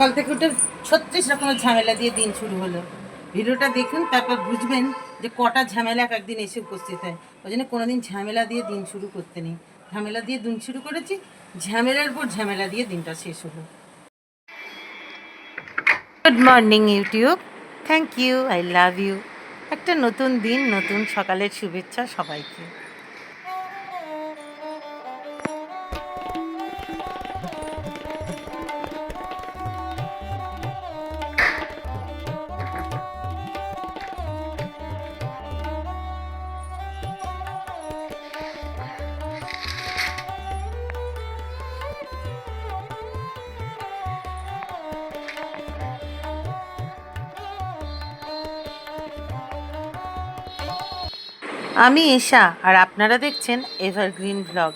সকাল থেকে উঠে ছত্রিশ রকমের ঝামেলা দিয়ে দিন শুরু হলো। ভিডিওটা দেখুন, তারপর বুঝবেন যে কটা ঝামেলা এক একদিন এসে উপস্থিত হয়। ওই জন্য কোনোদিন ঝামেলা দিয়ে দিন শুরু করতে নেই। ঝামেলা দিয়ে দিন শুরু করেছি, ঝামেলার পর ঝামেলা দিয়ে দিনটা শেষ হলো। Good morning YouTube thank you I love you একটা নতুন দিন, নতুন সকালের শুভেচ্ছা সবাইকে। আমি এশা আর আপনারা দেখছেন এভারগ্রিন ব্লগ।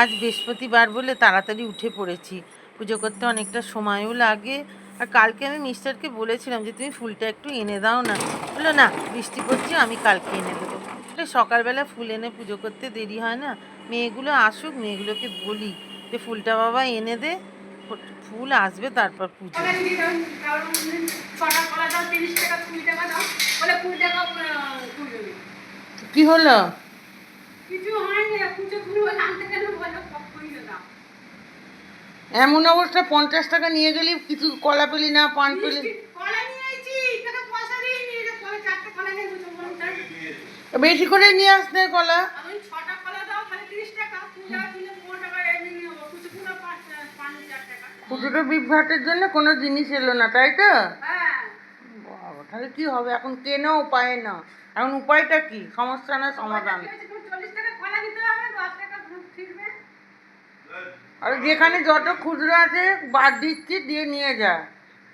আজ বৃহস্পতিবার বলে তাড়াতাড়ি উঠে পড়েছি। পুজো করতে অনেকটা সময়ও লাগে। আর কালকে আমি মিস্টারকে বলেছিলাম যে তুমি ফুলটা একটু এনে দাও না। বলল না বৃষ্টি পড়ছে আমি কালকে এনে দেবো। বলে সকালবেলা ফুল এনে পুজো করতে দেরি হয় না। মেয়েগুলো আসুক মেয়েগুলোকে বলি যে ফুলটা বাবা এনে দে ফুল আসবে তারপর পুজো। টাকা টাকা, টাকা কি হলো। এমন অবস্থা পঞ্চাশ টাকা নিয়ে গেলি কিছু কলা পেলি না পান পেলি। বেশি করে নিয়ে আসতে কলা। খুচরো বিভ্রাটের জন্য কোনো জিনিস এলো না তাই তো? হ্যাঁ, বাবা, তাহলে কি হবে? এখন কেন উপায় না। এখন উপায়টা কি? সমস্যা না সমাধান। আর যেখানে যত খুচরো আছে বাদ দিচ্ছি দিয়ে নিয়ে যা।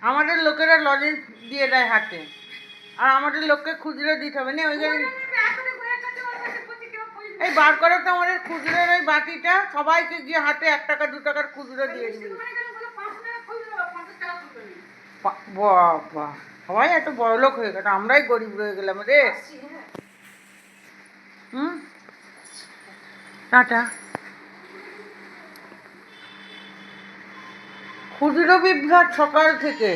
আমাদের লোকেরা লজেন্স দিয়ে দেয় হাতে। আর আমাদের লোককে খুচরো দিতে হবে না ওই জন্য এই বার করো তো আমাদের খুচরোর ওই বাকিটা সবাইকে গিয়ে হাতে এক টাকা দু টাকার খুচরো দিয়ে দিবি। বাবা সবাই এত বড়লোক হয়ে গেল আমরাই গরিব রয়ে গেলাম রে। হুম? টাটা। ক্ষুদ্র বিভ্রাট সকাল থেকে।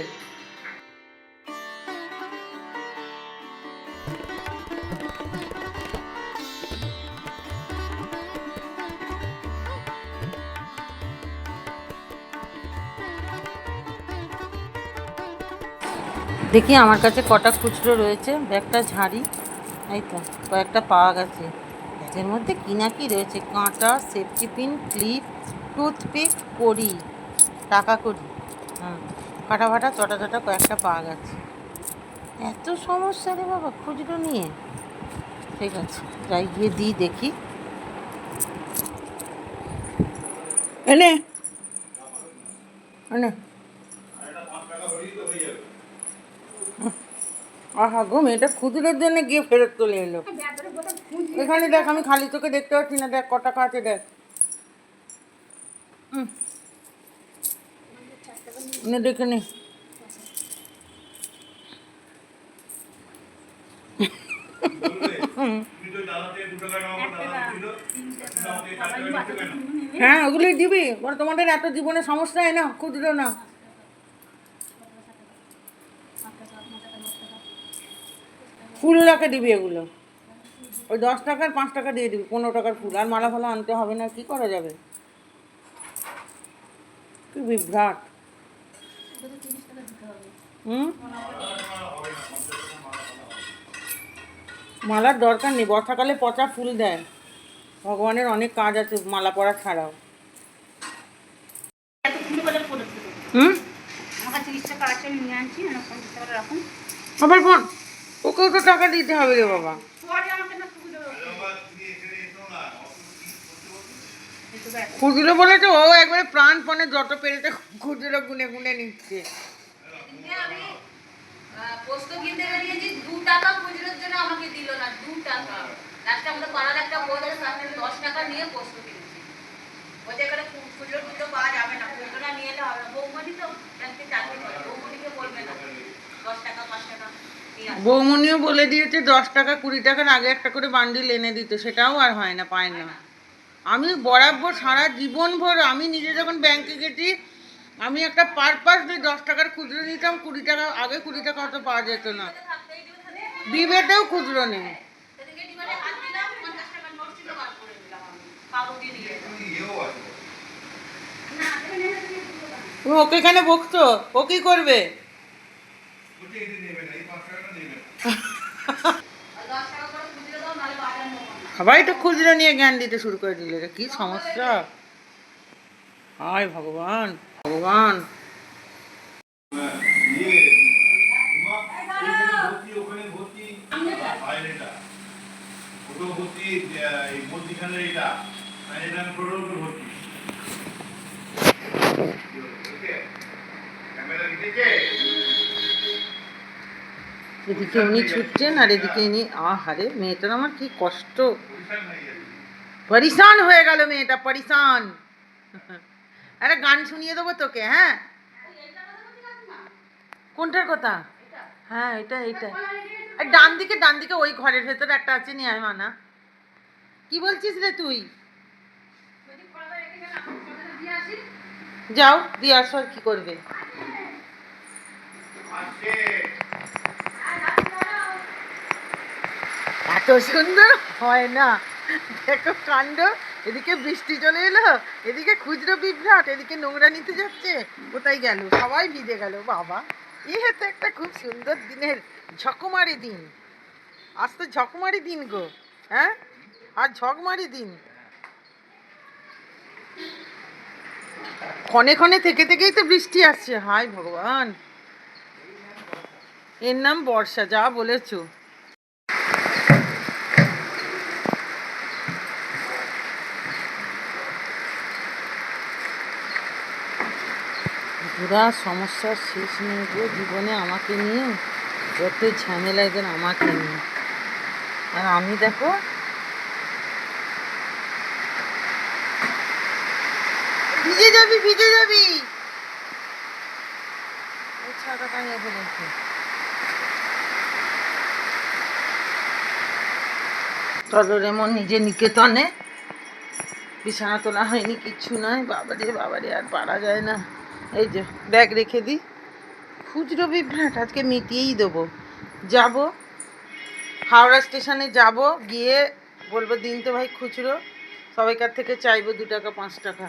দেখি আমার কাছে কটা খুচরো রয়েছে। ব্যাগটা ঝাড়ি, এই তো, কয়েকটা পাওয়া গেছে। ব্যাগের মধ্যে কি না কি রয়েছে? কাঁটা, সেফটি পিন, ক্লিপ, টুথপিক, কড়ি, টাকা কড়ি হ্যাঁ ফাটা ফাটা চটা চটা কয়েকটা পাওয়া গেছে। এত সমস্যা রে বাবা, খুচরো নিয়ে। ঠিক আছে, যাই গিয়ে দিই, দেখি। এনে এনে। আহা গো, মেয়েটা জন্য গিয়ে ফেরত চলে এলো। এখানে দেখ, আমি খালি চোখে দেখতে পাচ্ছি না, দেখ ক টাকা আছে দেখ দেখে নে। হ্যাঁ ওগুলোই দিবি তোমাদের এত জীবনে সমস্যা হয় না খুচরো না। ফুল রাখে দিবি এগুলো। ওই দশ টাকার পাঁচ টাকা দিয়ে দিবি পনেরো টাকার ফুল। আর মালা ফালা আনতে হবে না কি করা যাবে? কি বিভ্রাট। হুম? মালার দরকার নেই বর্ষাকালে পচা ফুল দেয়। ভগবানের অনেক কাজ আছে মালা পরা ছাড়াও। হুম। আবার ফোন। ওকেও তো টাকা দিতে হবে রে বাবা। খুচরো বলে তো ও একবারে প্রাণপণে যত পেরেছে খুচরো গুনে গুনে নিচ্ছে। পোস্ত কিনতে বেরিয়েছি দু টাকা খুচরোর জন্য আমাকে দিল না দু টাকা। লাস্টে আমাদের পাড়ার একটা আছে তার দশ টাকা নিয়ে পোস্ত কিনেছি। বলছে এখানে খুচরো টুচরো পাওয়া যাবে না খুচরোটা নিয়ে এলে হবে না। তো চাকরি করে বলবে না। দশ টাকা পাঁচ টাকা। বৌমনিও বলে দিয়েছে, দশ টাকা, কুড়ি টাকার আগে একটা করে বান্ডিল এনে দিত, সেটাও আর হয় না, পায় না। আমি বরাবর সারা জীবন ভর আমি নিজে যখন ব্যাংকে গেছি, আমি একটা পারপাস দিয়ে দশ টাকার খুচরো নিতাম, কুড়ি টাকা, আগে কুড়ি টাকা অত পাওয়া যেত না। বিবেটেও খুচরো নেই। ওকে এখানে বকতো? ও কি করবে? সবাই তো খুচরো নিয়ে জ্ঞান দিতে শুরু করে দিল এটা কি সমস্যা হায় ভগবান ভগবান এদিকে উনি ছুটছেন আর এদিকে ইনি, আহারে, মেয়েটার আমার কি কষ্ট। পরিশান হয়ে গেল মেয়েটা, পরিশান। আরে গান শুনিয়ে দেবো তোকে হ্যাঁ? কোনটার কথা? হ্যাঁ এটা এটা আর ডান দিকে ডান দিকে, ওই ঘরের ভেতরে একটা আছে, নিয়ে আয় মানা। কি বলছিস রে তুই? যাও, দিয়ে আসো আর কি করবে। এত সুন্দর? হয় না। দেখো কাণ্ড, এদিকে বৃষ্টি চলে এলো, এদিকে খুচরো বিভ্রাট, এদিকে নোংরা নিতে যাচ্ছে। কোথায় গেল? সবাই ভিজে গেল, বাবা। এ তো একটা খুব সুন্দর দিনের ঝকমারি দিন। আজ তো ঝকমারি দিন গো হ্যাঁ? আর ঝকমারি দিন। ক্ষণে ক্ষণে থেকে থেকেই তো বৃষ্টি আসছে। হায় ভগবান। এর নাম বর্ষা, যা বলেছ। পুরা সমস্যার শেষ নেই গো জীবনে আমাকে নিয়ে। যত ঝামেলা এদের আমাকে নিয়ে। আর আমি দেখো, ভিজে যাবি ভিজে যাবি। তদরেমন নিজে নিকেতনে বিছানা তোলা হয়নি, কিচ্ছু নয়। বাবারে বাবারে, আর পারা যায় না। এই যে, ব্যাগ রেখে দিই। খুচরো বিভ্রাট, আজকে মিটিয়েই দেবো। যাব, হাওড়া স্টেশনে যাব, গিয়ে বলব, দিন তো ভাই খুচরো সবাইকার থেকে চাইব দু টাকা, পাঁচ টাকা?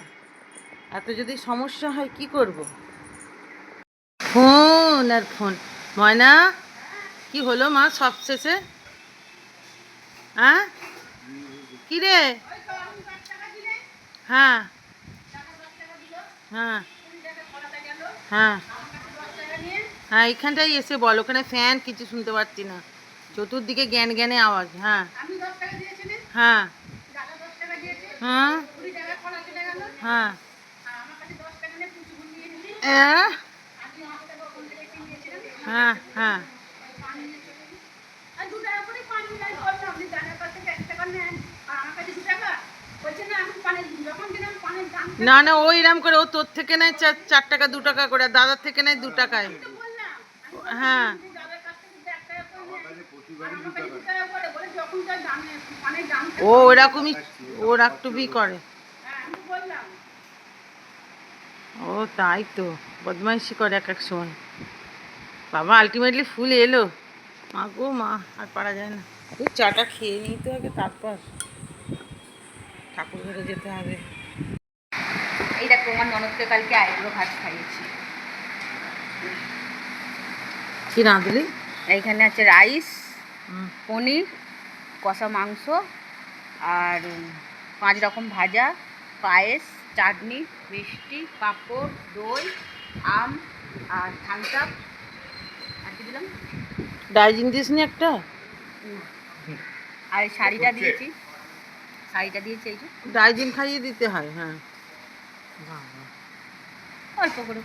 এত যদি সমস্যা হয়, কি করব? ফোন আর ফোন। ময়না, কি হলো মা সব শেষে? হ্যাঁ কি রে? হ্যাঁ। হ্যাঁ। হ্যাঁ। হ্যাঁ এখানটাই এসে বল ওখানে ফ্যান কিছু শুনতে পাচ্ছি না। চতুর্দিকে জ্ঞান জ্ঞানে আওয়াজ হ্যাঁ। হ্যাঁ। হ্যাঁ। হ্যাঁ। হ্যাঁ হ্যাঁ। পানি যখন না না, ও এরম করে, ও তোর থেকে নেয় চার টাকা, দু টাকা করে দাদার থেকে নেয় দু টাকায়। হ্যাঁ। করে করে ও ওরকমই, ও রাগটুবি করে। হ্যাঁ আমি তো বললাম ও তাই তো, বদমাইশি করে এক এক সময়। বাবা আলটিমেটলি ফুল এলো। মা গো, মা, আর পারা যায় না। তুই চাটা খেয়ে নিতে হবে তারপর। ঠাকুর ঘরে যেতে হবে। দেখো ননদকে কালকে আইব্রো ভাত খাইয়েছি। কি রাঁধলি এইখানে আছে রাইস পনির কষা মাংস আর পাঁচ রকম ভাজা পায়েস চাটনি মিষ্টি পাঁপড় দই আম আর থামস আপ আর কি দিলাম? ডাইজিন দিস নি একটা? আর এই শাড়িটা দিয়েছি। শাড়িটা দিয়েছি এই যে। ডাইজিন খাইয়ে দিতে হয় হ্যাঁ। অল্প করে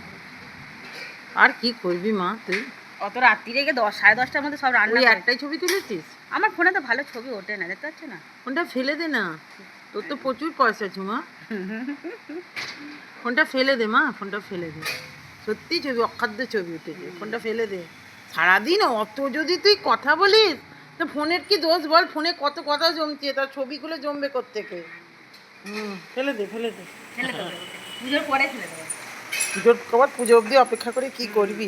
আর কি করবি মা তুই? অত রাত্রি রেখে দশ সাড়ে দশটার মধ্যে সব রান্না একটাই ছবি তুলেছিস? আমার ফোনে তো ভালো ছবি ওঠে না দেখতে পাচ্ছ না? ফোনটা ফেলে দে না। তোর তো প্রচুর পয়সা ঝুমা ফোনটা ফেলে দে মা ফোনটা ফেলে দে। সত্যি ছবি অখাদ্য ছবি উঠেছে। ফোনটা ফেলে দে। সারাদিন অত যদি তুই কথা বলিস তো ফোনের কি দোষ বল? ফোনে কত কথা জমছে তার ছবিগুলো জমবে কোত্থেকে? হুম ফেলে দে ফেলে দে। ফেলে দেবো পুজোর পরে ফেলে দেবো পুজোর আবার পুজো অবধি অপেক্ষা করে কি করবি?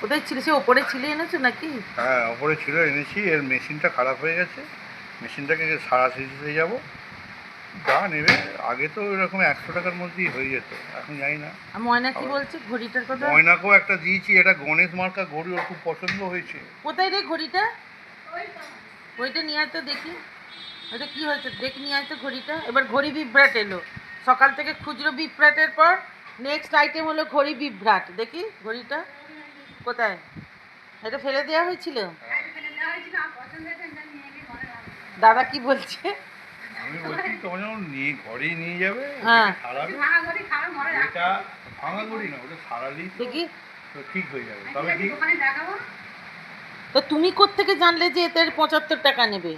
কোথায় ছিল? সে ওপরে ছিলে এনেছো নাকি? হ্যাঁ ওপরে ছিল এনেছি। এর মেশিনটা খারাপ হয়ে গেছে। মেশিনটাকে সারা দিতে যাব যা নেবে। আগে তো এরকম একশো টাকার মধ্যেই হয়ে যেত এখন জানি না। ময়না কি বলছে? ঘড়িটার কথা? ময়নাকেও একটা দিয়েছি এটা গণেশ মার্কা ঘড়ি ওর খুব পছন্দ হয়েছে। কোথায় রে ঘড়িটা? ওইটা নিয়ে আয় তো দেখি। ওইটা কি হয়েছে? দেখি নিয়ে আয় তো ঘড়িটা। এবার ঘড়ি বিভ্রাট এলো। সকাল থেকে খুচরো বিভ্রাটের পর নেক্সট আইটেম হলো ঘড়ি বিভ্রাট। দেখি ঘড়িটা কোথায়? এটা ফেলে দেওয়া হয়েছিল। দাদা কি বলছে? আমি বলছি তোমার যখন নিয়ে ঘরেই নিয়ে যাবে হ্যাঁ। সারাবে? রাখব। এটা ভাঙা ঘড়ি না ওটা সারালি দেখি। তো ঠিক হয়ে যাবে। তবে কি তো তুমি কোত্থেকে জানলে যে এতে পঁচাত্তর টাকা নেবে?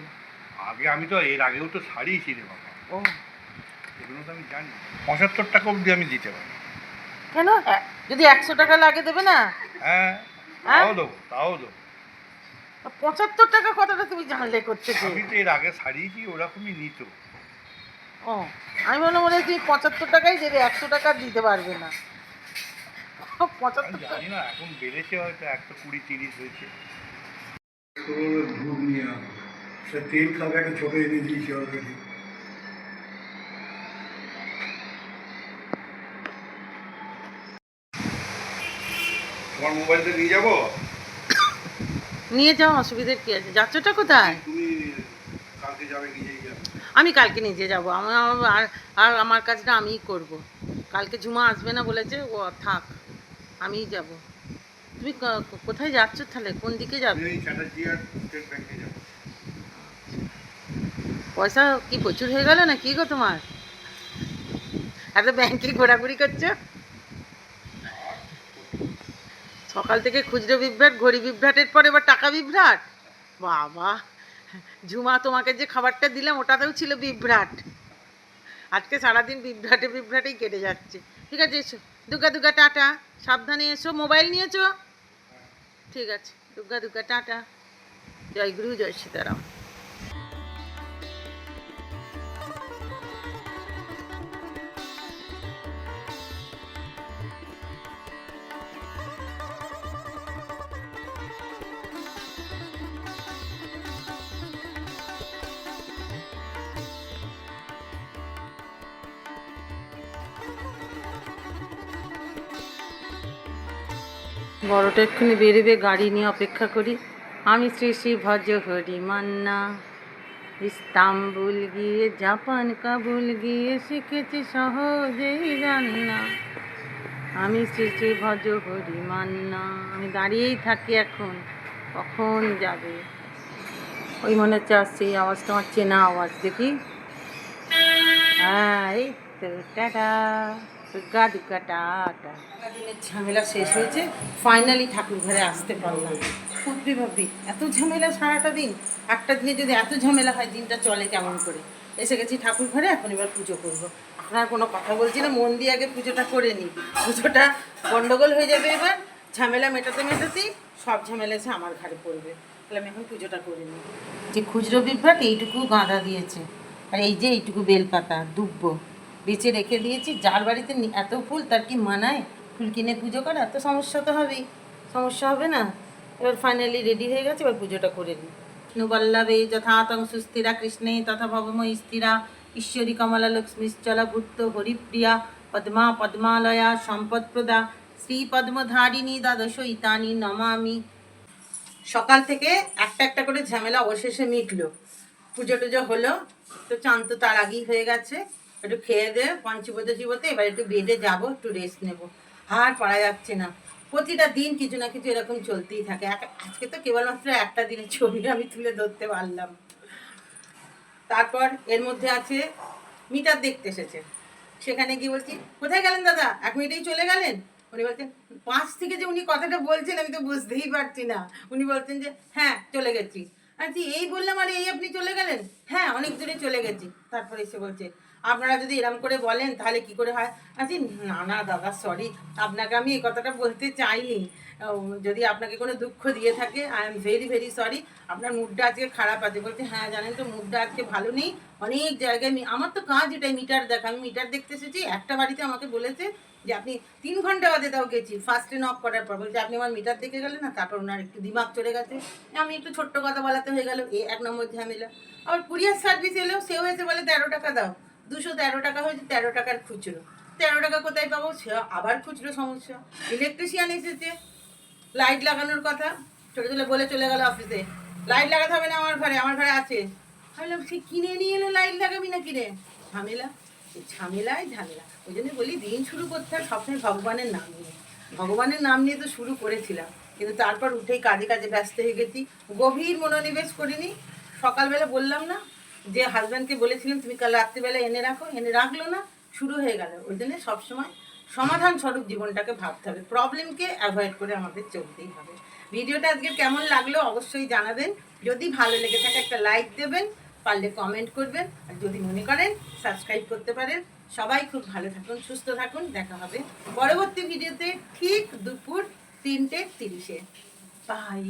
আগে আমি তো এর আগেও তো সারিয়েছি রে বাবা। ও। এগুলো তো আমি জানি। পঁচাত্তর টাকা অবধি আমি দিতে পারি। কেন? যদি একশো টাকা লাগে দেবে না? হ্যাঁ হ্যাঁ? তাও দেবো তাও দেবো। পঁচাত্তর টাকা কথাটা তুমি জানলে করতে আমি তো এর আগে সারিয়েছি ওরকমই নিত। ও আমি মনে মনে হয় তুমি পঁচাত্তর টাকাই দেবে একশো টাকা দিতে পারবে না। পঁচাত্তর জানি না এখন বেড়েছে হয়তো একশো কুড়ি তিরিশ হয়েছে। দুধ নিয়ে সে তেল খাবে একটা ছোট এনে দিয়েছি অলরেডি তোমার মোবাইলটা নিয়ে যাব? নিয়ে যাও অসুবিধার কি আছে? যাচ্ছটা কোথায়? তুমি কালকে যাবে নিজেই যাবে। আমি কালকে নিজে যাব। আমার আর আর আমার কাজটা আমিই করব। কালকে ঝুমা আসবে না বলেছে ও থাক আমিই যাব। তুমি কোথায় যাচ্ছ তাহলে? কোন দিকে যাবে? এই চ্যাটার্জি আর স্টেট ব্যাংকে যাব। পয়সা কি প্রচুর হয়ে গেল না কি গো তোমার? এত ব্যাংকে ঘোরাঘুরি করছ? সকাল থেকে খুচরো বিভ্রাট, ঘড়ি বিভ্রাটের পর এবার টাকা বিভ্রাট। বাবা, ঝুমা, তোমাকে যে খাবারটা দিলাম, ওটাতেও ছিল বিভ্রাট। আজকে সারাদিন বিভ্রাটে বিভ্রাটেই কেটে যাচ্ছে। ঠিক আছে, এসো। দুর্গা দুর্গা টাটা। সাবধানে এসো। মোবাইল নিয়েছো? ঠিক আছে। দুর্গা দুর্গা টাটা। জয় গুরু, জয় সীতারাম। বড়টা এক্ষুনি বেরোবে গাড়ি নিয়ে অপেক্ষা করি। আমি শ্রী শ্রী ভজ হরি মান্না ইস্তাম্বুল গিয়ে, জাপান, কাবুল গিয়ে শিখেছি সহজেই রান্না। আমি শ্রী শ্রী ভজ হরি মান্না আমি দাঁড়িয়েই থাকি এখন, কখন যাবে? ওই মনে হচ্ছে আসছে এই আওয়াজটা, আমার চেনা আওয়াজ দেখি। হ্যাঁ এই তো, টাটা। দুর্গা টাটা দিনের ঝামেলা শেষ হয়েছে ফাইনালি ঠাকুর ঘরে আসতে পারলাম। সত্যি ভাবি, এত ঝামেলা সারাটা দিন? একটা দিনে যদি এত ঝামেলা হয়, দিনটা চলে কেমন করে? এসে গেছি ঠাকুর ঘরে, এখন এবার পুজো করব। আপনার কোনো কথা বলছি না, মন দিয়ে আগে পুজোটা করে নিই। পুজোটা গন্ডগোল হয়ে যাবে এবার, ঝামেলা মেটাতে মেটাতেই সব ঝামেলা এসে আমার ঘাড়ে পড়বে। তাহলে আমি এখন পুজোটা করে নিই। যে খুচরো বিভ্রাট এইটুকু গাঁদা দিয়েছে। আর এই যে এইটুকু বেলপাতা, দুব্ব। বেচে রেখে দিয়েছি, যার বাড়িতে এত ফুল, তার কি মানায়? ফুল কিনে পুজো করা, এত সমস্যা তো হবেই। সমস্যা হবে না? এবার ফাইনালি রেডি হয়ে গেছে, এবার পুজোটা করে নিই নুবল্লভে যথাতং সুস্থিরা, কৃষ্ণে তথা ভবময়ী স্থিরা, ঈশ্বরী কমলা লক্ষ্মীশ্চলা ভূত্ত হরিপ্রিয়া, পদ্মা পদ্মালয়া, সম্পদপ্রদা শ্রী পদ্মধারিণী দ্বাদশ ইতানি নমামি। সকাল থেকে একটা একটা করে ঝামেলা অবশেষে মিটলো। পুজো টুজো হলো, তো চান্ত তার আগেই হয়ে গেছে। একটু খেয়ে দে পঞ্চপদ জীবতে এবার একটু বেডে যাব, একটু রেস্ট নেব। আর পারা যাচ্ছে না। প্রতিটা দিন কিছু না কিছু এরকম চলতেই থাকে। আজকে তো কেবলমাত্র একটা দিনের ছবি আমি তুলে ধরতে পারলাম। তারপর এর মধ্যে আছে মিটার দেখতে এসেছে। সেখানে গিয়ে বলছি, কোথায় গেলেন দাদা? এক মিনিটেই চলে গেলেন? উনি বলছেন, পাঁচ থেকে যে উনি কথাটা বলছেন আমি তো বুঝতেই পারছি না। উনি বলছেন যে হ্যাঁ চলে গেছি। আচ্ছা এই বললাম, আর এই আপনি চলে গেলেন? হ্যাঁ অনেক দূরে চলে গেছি। তারপরে এসে বলছে আপনারা যদি এরম করে বলেন, তাহলে কি করে হয়? আচ্ছা না না, দাদা সরি আপনাকে আমি এই কথাটা বলতে চাইনি। যদি আপনাকে কোনো দুঃখ দিয়ে থাকে I am very very sorry আপনার মুডটা আজকে খারাপ আছে। বলছে হ্যাঁ জানেন তো, মুডটা আজকে ভালো নেই। অনেক জায়গায় আমার তো কাজ এটাই মিটার দেখা, আমি মিটার দেখতে এসেছি, একটা বাড়িতে আমাকে বলেছে যে, আপনি তিন ঘণ্টা বাদে তাও গেছি ফার্স্টে নক করার পর। বলছে, আপনি আমার মিটার দেখে গেলেন না? তারপর ওনার একটু দিমাগ চলে গেছে। আমি একটু ছোট্ট কথা বলাতে হয়ে গেল, এ এক নম্বর ঝামেলা। আবার কুরিয়ার সার্ভিস এলেও সেও এসে বলে, তেরো টাকা দাও। দুশো তেরো টাকা হয়েছে, তেরো টাকার খুচরো। তেরো টাকা কোথায় পাবো? সে আবার খুচরো সমস্যা। ইলেকট্রিশিয়ান এসেছে। লাইট লাগানোর কথা। ছোটো ছেলে বলে চলে গেল অফিসে লাইট লাগাতে হবে না আমার ঘরে? আমার ঘরে আছে। ভাবলাম সে কিনে নিয়ে এলো লাইট লাগাবি না কিনে? ঝামেলা। ঝামেলায় ঝামেলা। ওই জন্য বলি, দিন শুরু করতে হয় সবসময় ভগবানের নাম নিয়ে। ভগবানের নাম নিয়ে তো শুরু করেছিলাম। কিন্তু তারপর উঠেই কাজে কাজে ব্যস্ত হয়ে গেছি। গভীর মনোনিবেশ করিনি। সকালবেলা বললাম না যে হাজব্যান্ডকে বলেছিলেন, তুমি কাল রাত্রিবেলা এনে রাখো, এনে রাখল না, শুরু হয়ে গেল। ওই জন্য সবসময় সমাধান স্বরূপ জীবনটাকে ভাবতে হবে। প্রবলেমকে অ্যাভয়েড করে আমাদের চলতেই হবে। ভিডিওটা আজকে কেমন লাগল অবশ্যই জানাবেন। যদি ভালো লেগে থাকে একটা লাইক দেবেন, পারলে কমেন্ট করবেন, আর যদি মনে করেন সাবস্ক্রাইব করতে পারেন, সবাই খুব ভালো থাকুন, সুস্থ থাকুন, দেখা হবে পরবর্তী ভিডিওতে ঠিক দুপুর তিনটে তিরিশে। বাই